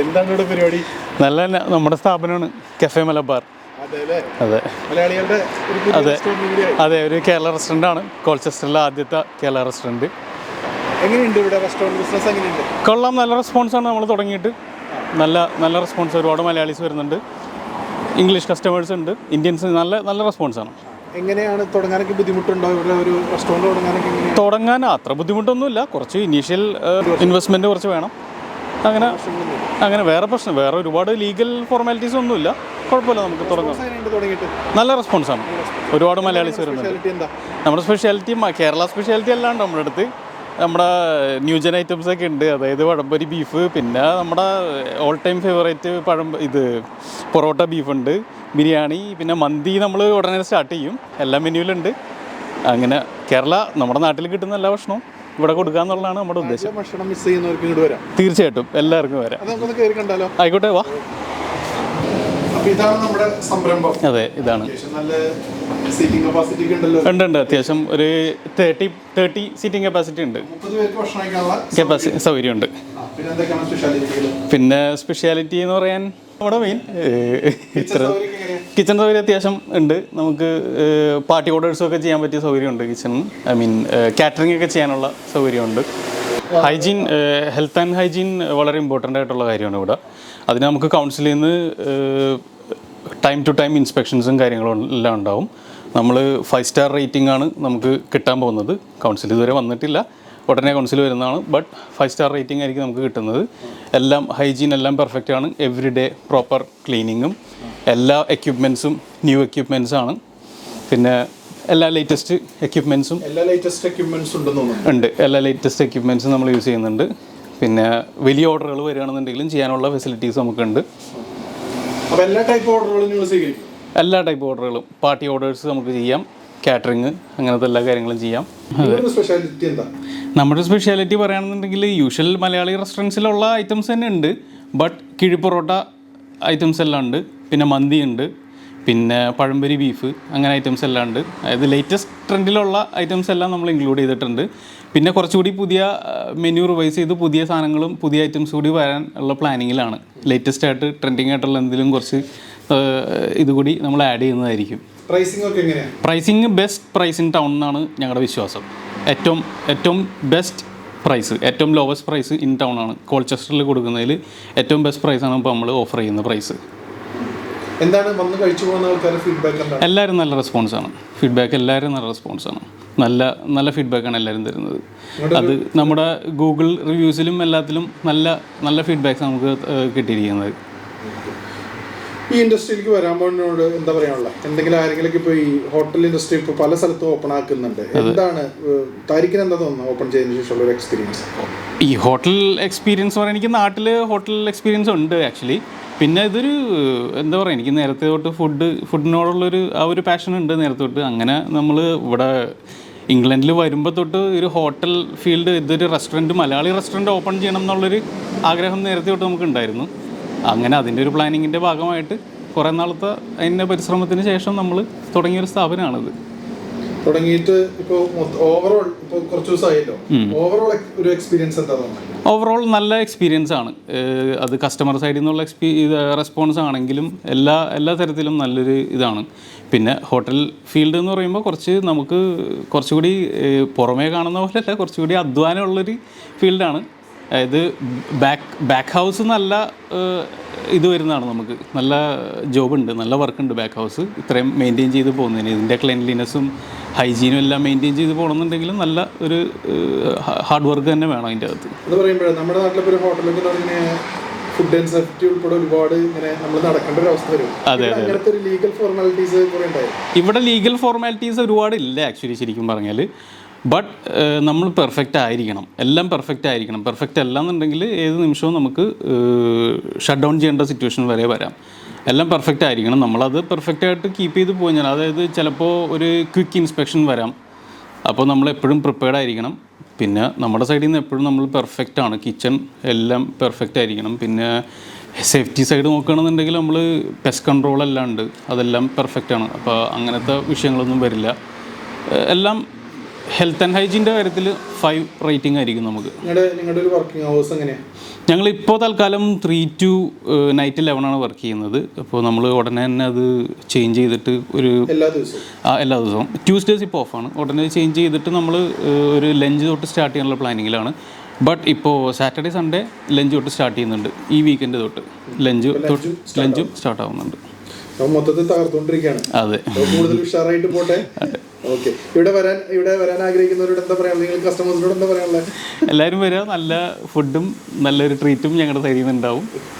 എന്താണ് ഇവിടെ പരിപാടി? നല്ല നമ്മുടെ സ്ഥാപനമാണ് കഫേ മലബാർ അതെ. അതെ. അതെ. ഒരു കേരള റെസ്റ്റോറന്റ് ആണ്. കോൾച്ചസ്റ്ററിലെ ആദ്യത്തെ കേരള റെസ്റ്റോറന്റ് എങ്ങനെയുണ്ട് ഇവിടെ റെസ്റ്റോറന്റ് ബിസിനസ് എങ്ങനെയുണ്ട്? കൊള്ളാം നല്ല റെസ്പോൺസ് ആണ് നമ്മൾ തുടങ്ങിയിട്ട്. നല്ല നല്ല റെസ്പോൺസ് ഒരുപാട് മലയാളീസ് വരുന്നുണ്ട്. ഇംഗ്ലീഷ് കസ്റ്റമേഴ്സ് ഉണ്ട്. ഇന്ത്യൻസ് നല്ല നല്ല റെസ്പോൺസാണ് എങ്ങനെയാണ് തുടങ്ങാനൊക്കെ ബുദ്ധിമുട്ടുണ്ടോ ഇവിടെ ഒരു റെസ്റ്റോറന്റ് തുടങ്ങാനൊക്കെ തുടങ്ങാൻ അത്ര ബുദ്ധിമുട്ടൊന്നുമില്ല. കുറച്ച് ഇനീഷ്യൽ ഇൻവെസ്റ്റ്മെന്റ് കുറച്ച് വേണം. അങ്ങനെ അങ്ങനെ വേറെ പ്രശ്നം വേറെ ഒരുപാട് ലീഗൽ ഫോർമാലിറ്റീസ് ഒന്നുമില്ല. കുഴപ്പമില്ല നമുക്ക് തുടങ്ങാം. നല്ല റെസ്പോൺസ് നല്ല റെസ്പോൺസാണ് ഒരുപാട് മലയാളീസ് വരുന്നുണ്ട്. നമ്മുടെ സ്പെഷ്യാലിറ്റി കേരള സ്പെഷ്യാലിറ്റി അല്ലാണ്ട് നമ്മുടെ അടുത്ത്. നമ്മുടെ ന്യൂജൻ ഐറ്റംസ് ഒക്കെ ഉണ്ട്. അതായത് വടംപരി ബീഫ് പിന്നെ നമ്മുടെ ഓൾ ടൈം ഫേവറേറ്റ് പഴം ഇത് പൊറോട്ട ബീഫ് ഉണ്ട്. ബിരിയാണി പിന്നെ മന്തി നമ്മൾ ഉടനെ സ്റ്റാർട്ട് ചെയ്യും. എല്ലാ മെനുവിലുണ്ട് അങ്ങനെ കേരള നമ്മുടെ നാട്ടിൽ കിട്ടുന്ന എല്ലാ ഭക്ഷണവും ഇവിടെ കൊടുക്കുക എന്നുള്ളതാണ് നമ്മുടെ ഉദ്ദേശം. ഭക്ഷണം മിസ് ചെയ്യുന്നവർക്ക് ഇങ്ങോട്ട് വരാം. തീർച്ചയായിട്ടും എല്ലാവർക്കും വരാം. ആയിക്കോട്ടെ വാ. ഇതാണ് നമ്മുടെ സംരംഭം. അതെ ഇതാണ്. സീറ്റിംഗ് കപ്പാസിറ്റി ഉണ്ടല്ലോ. ഉണ്ട് ഉണ്ട്. അത്യാവശ്യം ഒരു തേർട്ടി തേർട്ടി സീറ്റിംഗ് കപ്പാസിറ്റി ഉണ്ട്. കപ്പാസിറ്റി സൗകര്യമുണ്ട് ഉണ്ട്. പിന്നെ സ്പെഷ്യാലിറ്റി എന്ന് പറയാൻ നമ്മുടെ മെയിൻ ഇത്ര സൗകര്യം കിച്ചൺ സൗകര്യം അത്യാവശ്യം ഉണ്ട്. നമുക്ക് പാർട്ടി ഓർഡേഴ്സും ഒക്കെ ചെയ്യാൻ പറ്റിയ സൗകര്യമുണ്ട് കിച്ചൺ ഐ മീൻ കാറ്ററിംഗ് ഒക്കെ ചെയ്യാനുള്ള സൗകര്യമുണ്ട് ഹൈജീൻ ഹെൽത്ത് ആൻഡ് ഹൈജീൻ വളരെ ഇമ്പോർട്ടന്റ് ആയിട്ടുള്ള കാര്യമാണ് ഇവിടെ. അതിന് നമുക്ക് കൗൺസിലിൽ നിന്ന് ടൈം ടു ടൈം ഇൻസ്പെക്ഷൻസും കാര്യങ്ങളും എല്ലാം ഉണ്ടാവും. നമ്മൾ ഫൈവ് സ്റ്റാർ റേറ്റിംഗ് ആണ് നമുക്ക് കിട്ടാൻ പോകുന്നത്. കൗൺസിൽ ഇതുവരെ വന്നിട്ടില്ല. ഉടനെ കൗൺസിൽ വരുന്നതാണ്. ബട്ട് ഫൈവ് സ്റ്റാർ റേറ്റിംഗ് ആയിരിക്കും നമുക്ക് കിട്ടുന്നത്. എല്ലാം ഹൈജീൻ എല്ലാം പെർഫെക്റ്റ് ആണ്. എവറി ഡേ പ്രോപ്പർ ക്ലീനിങ്ങും എല്ലാ എക്യുപ്മെൻസും ന്യൂ എക്യുപ്മെൻസ് ആണ്. പിന്നെ എല്ലാ ലേറ്റസ്റ്റ് എക്യുപ്മെൻസും എല്ലാ ലേറ്റസ്റ്റ് തോന്നുന്നു. ഉണ്ട്. എല്ലാ ലേറ്റസ്റ്റ് എക്യുപ്മെൻസും നമ്മൾ യൂസ് ചെയ്യുന്നുണ്ട്. പിന്നെ വലിയ ഓർഡറുകൾ വരികയാണെന്നുണ്ടെങ്കിലും ചെയ്യാനുള്ള ഫെസിലിറ്റീസ് നമുക്കുണ്ട്. എല്ലാ ടൈപ്പ് ഓർഡറുകളും നിങ്ങൾ സ്വീകരിക്കും? എല്ലാ ടൈപ്പ് ഓർഡറുകളും പാർട്ടി ഓർഡേഴ്സ് നമുക്ക് ചെയ്യാം. കാറ്ററിങ് അങ്ങനത്തെ എല്ലാ കാര്യങ്ങളും ചെയ്യാം. സ്പെഷ്യാലിറ്റി എന്താ? നമ്മുടെ സ്പെഷ്യാലിറ്റി പറയുകയാണെന്നുണ്ടെങ്കിൽ യൂഷ്വൽ മലയാളി റെസ്റ്റോറന്റ്സിലുള്ള ഐറ്റംസ് തന്നെ ഉണ്ട്. ബട്ട് കിഴിപ്പൊറോട്ട ഐറ്റംസ് എല്ലാം ഉണ്ട്. പിന്നെ മന്തി ഉണ്ട്. പിന്നെ പഴംപൊരി ബീഫ് അങ്ങനെ ഐറ്റംസ് എല്ലാം ഉണ്ട്. അതായത് ലേറ്റസ്റ്റ് ട്രെൻഡിലുള്ള ഐറ്റംസ് എല്ലാം നമ്മൾ ഇൻക്ലൂഡ് ചെയ്തിട്ടുണ്ട്. പിന്നെ കുറച്ചുകൂടി പുതിയ മെനു റിവൈസ് ചെയ്ത് പുതിയ സാധനങ്ങളും പുതിയ ഐറ്റംസ് കൂടി വരാൻ ഉള്ള പ്ലാനിങ്ങിലാണ് ലേറ്റസ്റ്റ് ആയിട്ട് ട്രെൻഡിങ് ആയിട്ടുള്ള എന്തെങ്കിലും കുറച്ച് ഇതുകൂടി നമ്മൾ ആഡ് ചെയ്യുന്നതായിരിക്കും. പ്രൈസിംഗ് ഒക്കെ എങ്ങനെയാണ് pricing best price in town എന്നാണ് ഞങ്ങളുടെ വിശ്വാസം. ഏറ്റവും ഏറ്റവും ബെസ്റ്റ് പ്രൈസ് ഏറ്റവും ലോവസ്റ്റ് പ്രൈസ് ഇൻ ടൗൺ ആണ്. കോൾച്ചസ്റ്ററിൽ കൊടുക്കുന്നതിൽ ഏറ്റവും ബെസ്റ്റ് പ്രൈസാണ് ഇപ്പോൾ നമ്മൾ ഓഫർ ചെയ്യുന്ന പ്രൈസ് എന്താണ് വന്ന് കഴിച്ചു പോകുന്ന ആൾക്കാരുടെ ഫീഡ്ബാക്ക് എന്താണ്? എല്ലാവരും നല്ല റെസ്പോൺസാണ് ഫീഡ്ബാക്ക് എല്ലാവരും നല്ല റെസ്പോൺസാണ് നല്ല നല്ല ഫീഡ്ബാക്കാണ് എല്ലാവരും തരുന്നത്. അത് നമ്മുടെ ഗൂഗിൾ റിവ്യൂസിലും എല്ലാത്തിലും നല്ല നല്ല ഫീഡ്ബാക്ക്സ് നമുക്ക് കിട്ടിയിരിക്കുന്നത്. ഈ ഇൻഡസ്ട്രിയിലേക്ക് വരാൻ പോകുന്നതിനോട് എന്താ പറയാനുള്ള എന്തെങ്കിലും ആരെങ്കിലും ഇപ്പോൾ ഈ ഹോട്ടൽ ഇൻഡസ്ട്രി ഇപ്പോൾ പല സ്ഥലത്തും ഓപ്പൺ ആക്കുന്നുണ്ട്. എന്താണ് താരിക്കിന് എന്താ തോന്നുന്നത് ഓപ്പൺ ചെയ്തതിന് ശേഷമുള്ള ഒരു എക്സ്പീരിയൻസ് ഈ ഹോട്ടൽ എക്സ്പീരിയൻസ് പറയാൻ എനിക്ക് നാട്ടിൽ ഹോട്ടൽ എക്സ്പീരിയൻസ് ഉണ്ട് ആക്ച്വലി പിന്നെ ഇതൊരു എന്താ പറയുക എനിക്ക് നേരത്തെ തൊട്ട് ഫുഡ് ഫുഡിനോടുള്ളൊരു ആ ഒരു പാഷൻ ഉണ്ട് നേരത്തെ തൊട്ട്. അങ്ങനെ നമ്മൾ ഇവിടെ ഇംഗ്ലണ്ടിൽ വരുമ്പോൾ തൊട്ട് ഒരു ഹോട്ടൽ ഫീൽഡ് ഇതൊരു റെസ്റ്റോറന്റ് മലയാളി റെസ്റ്റോറന്റ് ഓപ്പൺ ചെയ്യണം എന്നുള്ളൊരു ആഗ്രഹം നേരത്തെ തൊട്ട് നമുക്ക് ഉണ്ടായിരുന്നു അങ്ങനെ അതിന്റെ ഒരു പ്ലാനിങ്ങിന്റെ ഭാഗമായിട്ട് കുറേ നാളത്തെ അതിന്റെ പരിശ്രമത്തിന് ശേഷം നമ്മൾ തുടങ്ങിയൊരു സ്ഥാപനമാണിത്. തുടങ്ങിയിട്ട് ഇപ്പോൾ ഓവറോൾ ഇപ്പോൾ കുറച്ച് ദിവസമായല്ലോ. ഓവറോൾ ഒരു എക്സ്പീരിയൻസ് എന്താ തോന്നുന്നത്? ഓവറോൾ നല്ല എക്സ്പീരിയൻസ് ആണ്. അത് കസ്റ്റമർ സൈഡിൽ നിന്നുള്ള എക്സ്പീ റെസ്പോൺസ് ആണെങ്കിലും എല്ലാ എല്ലാ തരത്തിലും നല്ലൊരു ഇതാണ്. പിന്നെ ഹോട്ടൽ ഫീൽഡ് എന്ന് പറയുമ്പോൾ കുറച്ച് നമുക്ക് കുറച്ചുകൂടി പുറമേ കാണുന്ന പോലെയല്ല കുറച്ചുകൂടി അധ്വാനമുള്ളൊരു ഫീൽഡാണ് അതായത് ബാക്ക് ബാക്ക് ഹൗസ് നല്ല ഇത് വരുന്നതാണ് നമുക്ക്. നല്ല ജോബ് ഉണ്ട് നല്ല വർക്ക് ഉണ്ട് ബാക്ക് ഹൗസ് ഇത്രയും മെയിന്റെയിൻ ചെയ്ത് പോകുന്നതിന്. ഇതിന്റെ ക്ലെൻലിനെസ്സും ഹൈജീനും എല്ലാം മെയിന്റെയിൻ ചെയ്ത് പോകണമെന്നുണ്ടെങ്കിലും നല്ല ഒരു ഹാർഡ് വർക്ക് തന്നെ വേണം അതിന്റെ അകത്ത്. അത് പറയുമ്പോൾ നമ്മുടെ നാട്ടിലിപ്പോൾ ഒരു ഹോട്ടലൊക്കെ ഫുഡ് ആൻഡ് സേഫ്റ്റി ഉൾപ്പെടെ ഒരുപാട് ഇങ്ങനെ നമ്മൾ നടക്കേണ്ട ഒരു അവസ്ഥ വരും. അതെ, ഇവിടെ അങ്ങനത്തെ ഒരു ലീഗൽ ഫോർമാലിറ്റീസ് ഇവിടെ ലീഗൽ ഫോർമാലിറ്റീസ് ഒരുപാട് ഇല്ല ആക്ച്വലി ശരിക്കും പറഞ്ഞാൽ ബട്ട് നമ്മൾ പെർഫെക്റ്റ് ആയിരിക്കണം. എല്ലാം പെർഫെക്റ്റ് ആയിരിക്കണം. പെർഫെക്റ്റ് അല്ല എന്നുണ്ടെങ്കിൽ ഏത് നിമിഷവും നമുക്ക് ഷട്ട് ഡൗൺ ചെയ്യേണ്ട സിറ്റുവേഷൻ വരെ വരാം. എല്ലാം പെർഫെക്റ്റ് ആയിരിക്കണം. നമ്മളത് പെർഫെക്റ്റ് ആയിട്ട് കീപ്പ് ചെയ്ത് പോയി അതായത് ചിലപ്പോൾ ഒരു ക്വിക്ക് ഇൻസ്പെക്ഷൻ വരാം. അപ്പോൾ നമ്മൾ എപ്പോഴും പ്രിപ്പയർഡ് ആയിരിക്കണം. പിന്നെ നമ്മുടെ സൈഡിൽ നിന്ന് എപ്പോഴും നമ്മൾ പെർഫെക്റ്റ് ആണ്. കിച്ചൺ എല്ലാം പെർഫെക്റ്റ് ആയിരിക്കണം. പിന്നെ സേഫ്റ്റി സൈഡ് നോക്കുകയാണെന്നുണ്ടെങ്കിൽ നമ്മൾ പെസ്റ്റ് കൺട്രോൾ എല്ലാം ഉണ്ട് അതെല്ലാം പെർഫെക്റ്റ് ആണ്. അപ്പോൾ അങ്ങനത്തെ വിഷയങ്ങളൊന്നും വരില്ല. എല്ലാം ഹെൽത്ത് ആൻഡ് ഹൈജീന്റെ കാര്യത്തിൽ ഫൈവ് റേറ്റിംഗ് ആയിരിക്കും നമുക്ക്. നിങ്ങളുടെ നിങ്ങളുടെ ഒരു വർക്കിംഗ് എങ്ങനെയാണ് ഞങ്ങൾ ഇപ്പോൾ തൽക്കാലം ത്രീ ടു നൈറ്റ് ലെവൻ ആണ് വർക്ക് ചെയ്യുന്നത്. അപ്പോൾ നമ്മൾ ഉടനെ തന്നെ അത് ചേഞ്ച് ചെയ്തിട്ട് ഒരു എല്ലാ ദിവസവും? ആ എല്ലാ ദിവസവും. ട്യൂസ്ഡേസ് ഇപ്പോൾ ഓഫാണ് ഉടനെ ചേഞ്ച് ചെയ്തിട്ട് നമ്മൾ ഒരു ലഞ്ച് തൊട്ട് സ്റ്റാർട്ട് ചെയ്യാനുള്ള പ്ലാനിങ്ങിലാണ് ബട്ട് ഇപ്പോൾ സാറ്റർഡേ സൺഡേ ലഞ്ച് തൊട്ട് സ്റ്റാർട്ട് ചെയ്യുന്നുണ്ട്. ഈ വീക്കെൻഡ് തൊട്ട് ലഞ്ച് തൊട്ട് ലഞ്ചും സ്റ്റാർട്ട് ആവുന്നുണ്ട്. മൊത്തത്തിൽ തകർത്തുകൊണ്ടിരിക്കുകയാണ്. കൂടുതൽ ഉഷാറായിട്ട് പോട്ടെ. ഓക്കെ. ഇവിടെ വരാൻ ഇവിടെ വരാൻ ആഗ്രഹിക്കുന്നവരോട് എന്താ പറയാ നിങ്ങൾ കസ്റ്റമേഴ്സിനോട് എന്താ പറയാനുള്ളത്? എല്ലാവരും വരിക നല്ല ഫുഡും നല്ലൊരു ട്രീറ്റും ഞങ്ങളുടെ സൈഡിൽ നിന്ന് ഉണ്ടാവും.